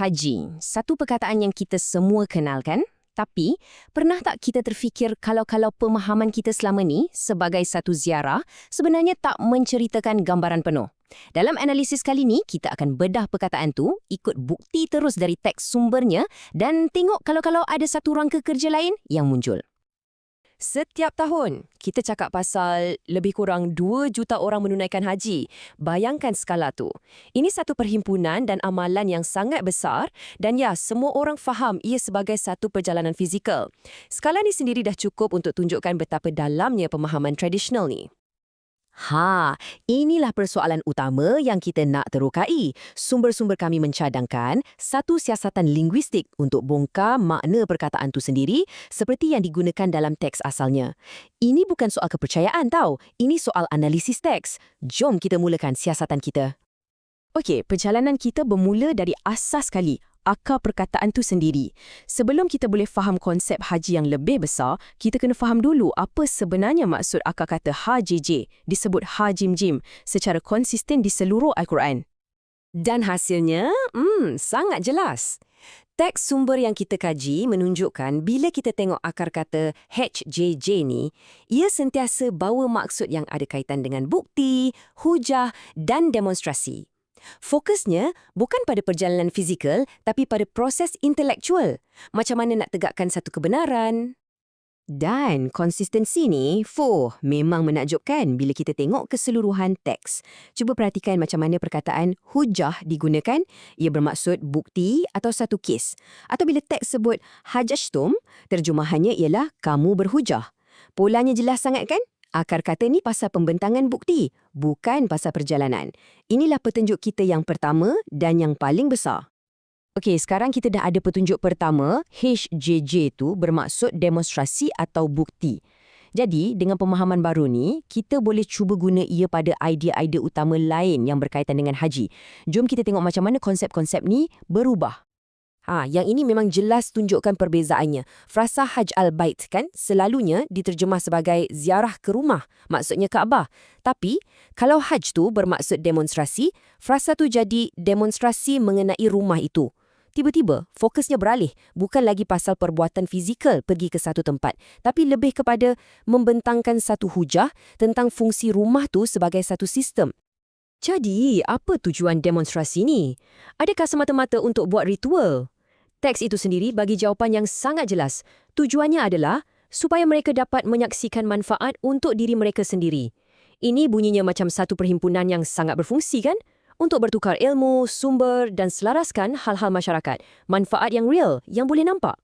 Haji, satu perkataan yang kita semua kenal kan? Tapi, pernah tak kita terfikir kalau-kalau pemahaman kita selama ni sebagai satu ziarah sebenarnya tak menceritakan gambaran penuh? Dalam analisis kali ni, kita akan bedah perkataan tu, ikut bukti terus dari teks sumbernya dan tengok kalau-kalau ada satu rangka kerja lain yang muncul. Setiap tahun, kita cakap pasal lebih kurang 2 juta orang menunaikan haji. Bayangkan skala tu. Ini satu perhimpunan dan amalan yang sangat besar dan ya, semua orang faham ia sebagai satu perjalanan fizikal. Skala ni sendiri dah cukup untuk tunjukkan betapa dalamnya pemahaman tradisional ni. Ha, inilah persoalan utama yang kita nak terukai. Sumber-sumber kami mencadangkan satu siasatan linguistik untuk bongkar makna perkataan tu sendiri seperti yang digunakan dalam teks asalnya. Ini bukan soal kepercayaan tau, ini soal analisis teks. Jom kita mulakan siasatan kita. Okey, perjalanan kita bermula dari asas sekali, akar perkataan tu sendiri. Sebelum kita boleh faham konsep haji yang lebih besar, kita kena faham dulu apa sebenarnya maksud akar kata HJJ, disebut hajim-jim, secara konsisten di seluruh Al-Quran. Dan hasilnya, hmm, sangat jelas. Teks sumber yang kita kaji menunjukkan bila kita tengok akar kata HJJ ni, ia sentiasa bawa maksud yang ada kaitan dengan bukti, hujah dan demonstrasi. Fokusnya bukan pada perjalanan fizikal tapi pada proses intelektual. Macam mana nak tegakkan satu kebenaran. Dan konsistensi ni, fuh, memang menakjubkan bila kita tengok keseluruhan teks. Cuba perhatikan macam mana perkataan hujah digunakan. Ia bermaksud bukti atau satu kes. Atau bila teks sebut hajashtum, terjemahannya ialah kamu berhujah. Polanya jelas sangat kan? Akar kata ni pasal pembentangan bukti, bukan pasal perjalanan. Inilah petunjuk kita yang pertama dan yang paling besar. Okey, sekarang kita dah ada petunjuk pertama, HJJ tu bermaksud demonstrasi atau bukti. Jadi, dengan pemahaman baru ni, kita boleh cuba guna ia pada idea-idea utama lain yang berkaitan dengan haji. Jom kita tengok macam mana konsep-konsep ni berubah. Ha, yang ini memang jelas tunjukkan perbezaannya. Frasa Haj al-Bait kan selalunya diterjemah sebagai ziarah ke rumah, maksudnya Kaabah. Tapi kalau Haj tu bermaksud demonstrasi, frasa tu jadi demonstrasi mengenai rumah itu. Tiba-tiba, fokusnya beralih, bukan lagi pasal perbuatan fizikal pergi ke satu tempat, tapi lebih kepada membentangkan satu hujah tentang fungsi rumah tu sebagai satu sistem. Jadi, apa tujuan demonstrasi ni? Adakah semata-mata untuk buat ritual? Teks itu sendiri bagi jawapan yang sangat jelas. Tujuannya adalah supaya mereka dapat menyaksikan manfaat untuk diri mereka sendiri. Ini bunyinya macam satu perhimpunan yang sangat berfungsi kan? Untuk bertukar ilmu, sumber dan selaraskan hal-hal masyarakat. Manfaat yang real, yang boleh nampak.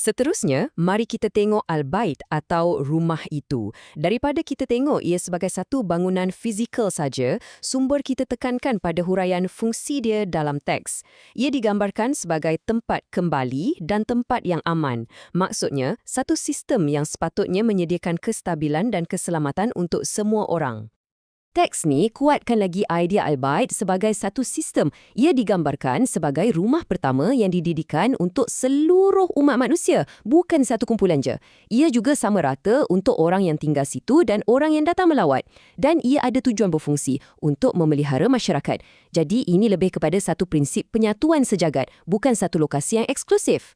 Seterusnya, mari kita tengok al-bait atau rumah itu. Daripada kita tengok ia sebagai satu bangunan fizikal saja, sumber kita tekankan pada huraian fungsi dia dalam teks. Ia digambarkan sebagai tempat kembali dan tempat yang aman. Maksudnya, satu sistem yang sepatutnya menyediakan kestabilan dan keselamatan untuk semua orang. Teks ni kuatkan lagi idea Al-Bait sebagai satu sistem. Ia digambarkan sebagai rumah pertama yang didirikan untuk seluruh umat manusia, bukan satu kumpulan je. Ia juga sama rata untuk orang yang tinggal situ dan orang yang datang melawat. Dan ia ada tujuan berfungsi untuk memelihara masyarakat. Jadi ini lebih kepada satu prinsip penyatuan sejagat, bukan satu lokasi yang eksklusif.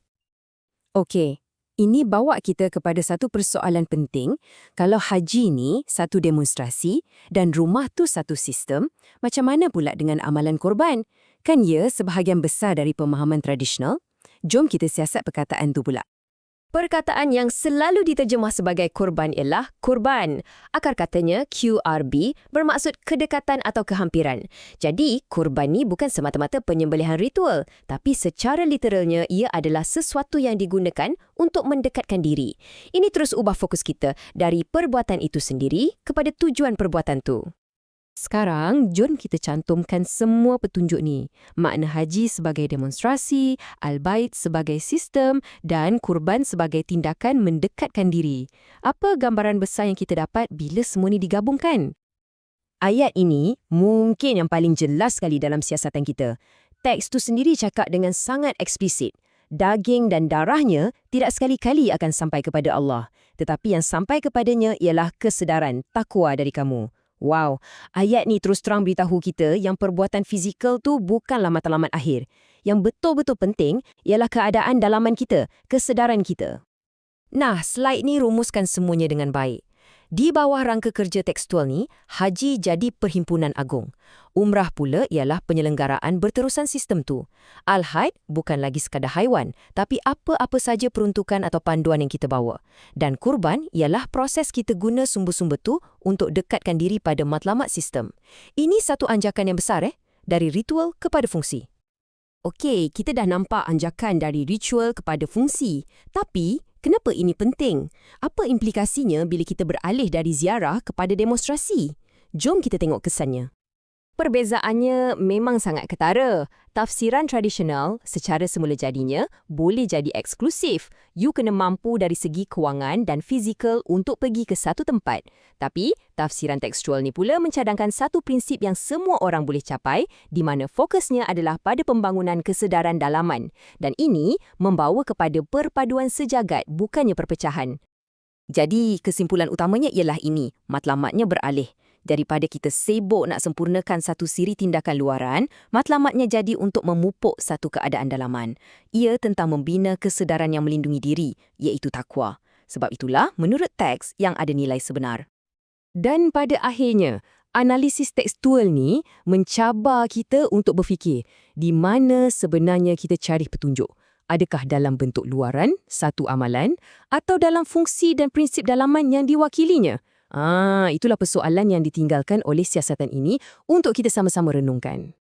Okey, ini bawa kita kepada satu persoalan penting. Kalau haji ni satu demonstrasi dan rumah tu satu sistem, macam mana pula dengan amalan korban? Kan ia sebahagian besar dari pemahaman tradisional? Jom kita siasat perkataan tu pula. Perkataan yang selalu diterjemah sebagai kurban ialah kurban. Akar katanya QRB bermaksud kedekatan atau kehampiran. Jadi, kurban ni bukan semata-mata penyembelihan ritual, tapi secara literalnya ia adalah sesuatu yang digunakan untuk mendekatkan diri. Ini terus ubah fokus kita dari perbuatan itu sendiri kepada tujuan perbuatan tu. Sekarang, jom kita cantumkan semua petunjuk ni. Makna haji sebagai demonstrasi, al-bait sebagai sistem dan kurban sebagai tindakan mendekatkan diri. Apa gambaran besar yang kita dapat bila semua ni digabungkan? Ayat ini mungkin yang paling jelas sekali dalam siasatan kita. Teks tu sendiri cakap dengan sangat eksplisit. Daging dan darahnya tidak sekali-kali akan sampai kepada Allah. Tetapi yang sampai kepadanya ialah kesedaran, takwa dari kamu. Wow, ayat ni terus terang beritahu kita yang perbuatan fizikal tu bukanlah matlamat akhir. yang betul-betul penting ialah keadaan dalaman kita, kesedaran kita. Nah, slide ni rumuskan semuanya dengan baik. Di bawah rangka kerja tekstual ni, haji jadi perhimpunan agung. Umrah pula ialah penyelenggaraan berterusan sistem tu. Al-Haid bukan lagi sekadar haiwan, tapi apa-apa saja peruntukan atau panduan yang kita bawa. Dan kurban ialah proses kita guna sumber-sumber tu untuk dekatkan diri pada matlamat sistem. Ini satu anjakan yang besar eh, dari ritual kepada fungsi. Okey, kita dah nampak anjakan dari ritual kepada fungsi. Tapi, Kenapa ini penting? Apa implikasinya bila kita beralih dari ziarah kepada demonstrasi? Jom kita tengok kesannya. Perbezaannya memang sangat ketara. Tafsiran tradisional secara semula jadinya boleh jadi eksklusif. You kena mampu dari segi kewangan dan fizikal untuk pergi ke satu tempat. Tapi, tafsiran tekstual ni pula mencadangkan satu prinsip yang semua orang boleh capai di mana fokusnya adalah pada pembangunan kesedaran dalaman. Dan ini membawa kepada perpaduan sejagat bukannya perpecahan. Jadi, kesimpulan utamanya ialah ini, matlamatnya beralih. Daripada kita sibuk nak sempurnakan satu siri tindakan luaran, matlamatnya jadi untuk memupuk satu keadaan dalaman. Ia tentang membina kesedaran yang melindungi diri, iaitu takwa. Sebab itulah, menurut teks yang ada nilai sebenar. Dan pada akhirnya, analisis tekstual ni mencabar kita untuk berfikir di mana sebenarnya kita cari petunjuk. Adakah dalam bentuk luaran, satu amalan, atau dalam fungsi dan prinsip dalaman yang diwakilinya? Ah, itulah persoalan yang ditinggalkan oleh siasatan ini untuk kita sama-sama renungkan.